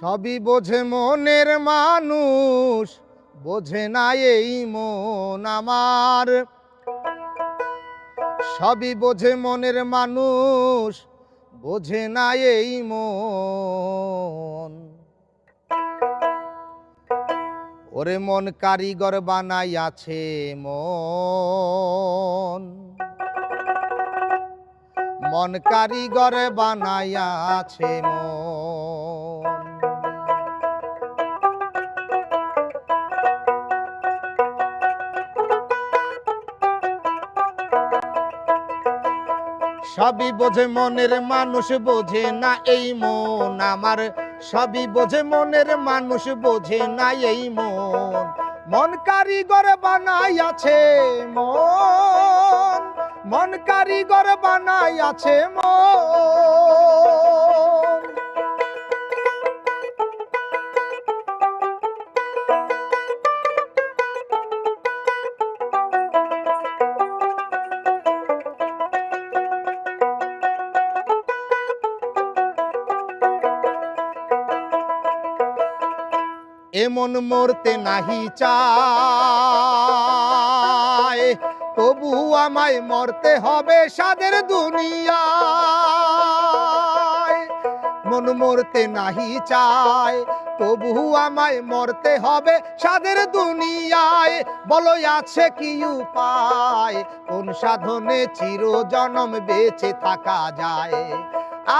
সবই বোঝে মনের মানুষ, বোঝে না এই মন আমার। সবই বোঝে মনের মানুষ, বোঝে না এই মন। ওরে মন কারিগর বানাই আছে মন। মন কারিগর বানাই আছে মন। সবই বোঝে মনের মানুষ বোঝে না এই মন। আমার সবই বোঝে মনের মানুষ বোঝে না এই মন। মন কারিগর বানাই আছে মন। মন কারিগর বানাই আছে মন। এমন মরতে নাহি চায়। তবু আমায় মরতে হবে সাদের দুনিয়ায়। মন মরতে নাহি চায়, তবু আমায় মরতে হবে সাদের দুনিয়ায়। বলো আছে কি উপায়, কোন সাধনে চির জনম বেঁচে থাকা যায়?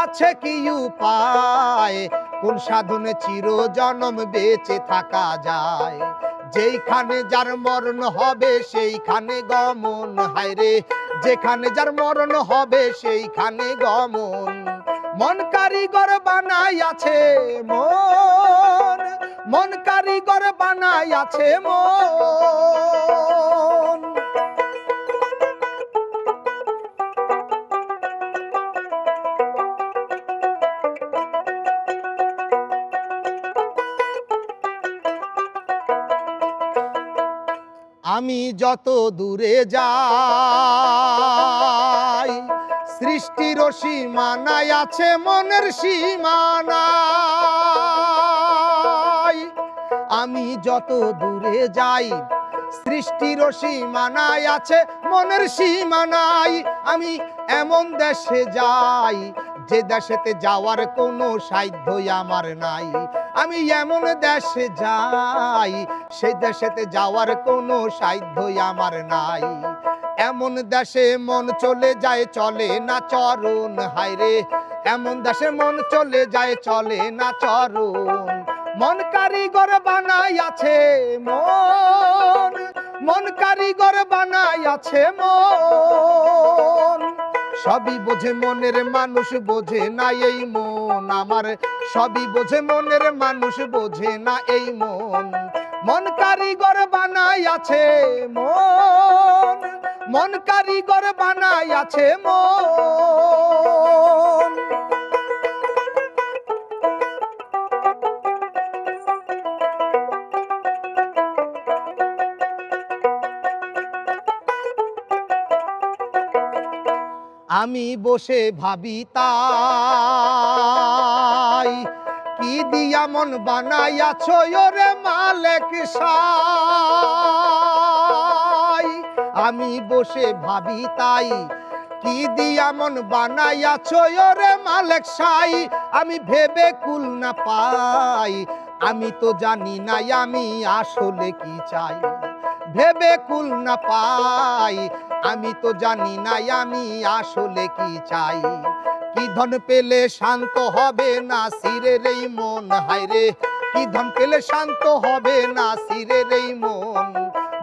আছে কি উপায় কোন সাধনে চির জনম বেঁচে থাকা যায়। যেইখানে যার মরণ হবে, সেইখানে গমন, হায়রে। যেখানে যার মরণ হবে, সেইখানে গমন। মন কারিগর বানাই আছে মন। মন কারিগর বানাই আছে মন। আমি যত দূরে যাই সৃষ্টির সীমানায় আছে মনের সীমানায়। আমি যত দূরে যাই সৃষ্টির সীমানায় আছে মনের সীমানায়। আমি এমন দেশে যাই, যে দেশেতে যাওয়ার কোনো সাধ্যই আমার নাই। আমি এমন দেশে যাই সেই দেশেতে যাওয়ার কোনো সাধ্যই আমার নাই। এমন দেশে মন চলে যায়, চলে না চরণ, হায়রে। এমন দেশে মন চলে যায়, চলে না চরণ। মন কারিগর বানাই আছে মন মন কারিগর বানাই আছে মন। সবই বোঝে মনের মানুষ বোঝে না এই মন। আমার সবই বোঝে মনের মানুষ বোঝে না এই মন। মন কারিগর বানাই আছে মন। মন কারিগর বানাই আছে মন। আমি বসে ভাবি তাই কি দিয়া মন বানাইয়াছ ওরে মালেক সাই? আমি বসে ভাবি তাই কি দিয়া মন বানাইয়াছ ওরে মালেক সাই? আমি ভেবে কুল না পাই, আমি তো জানি না আমি আসলে কি চাই। ভেবে কুল না পাই আমি তো জানি না আমি আসলে কি চাই। কি ধন পেলে শান্ত হবে না সিরে এই মন? হায়রে কি ধন পেলে শান্ত হবে না সিরে এই মন?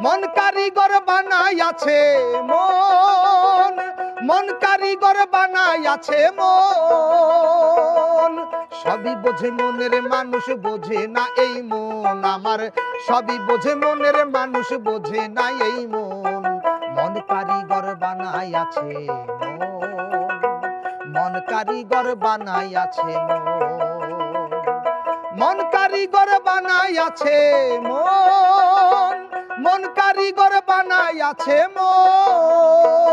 মন কারিগর বানাই আছে মন। মন কারিগর বানাই আছে মন। সবই বোঝে মনের মানুষ, বোঝে না এই মন। আমার সবই বোঝে মনের মানুষ, বোঝে না এই মন। কারিগর বানাই আছে মন কারিগর বানাই আছে মন। মন কারিগর বানাই আছে মন। মন কারিগর বানাই আছে মন।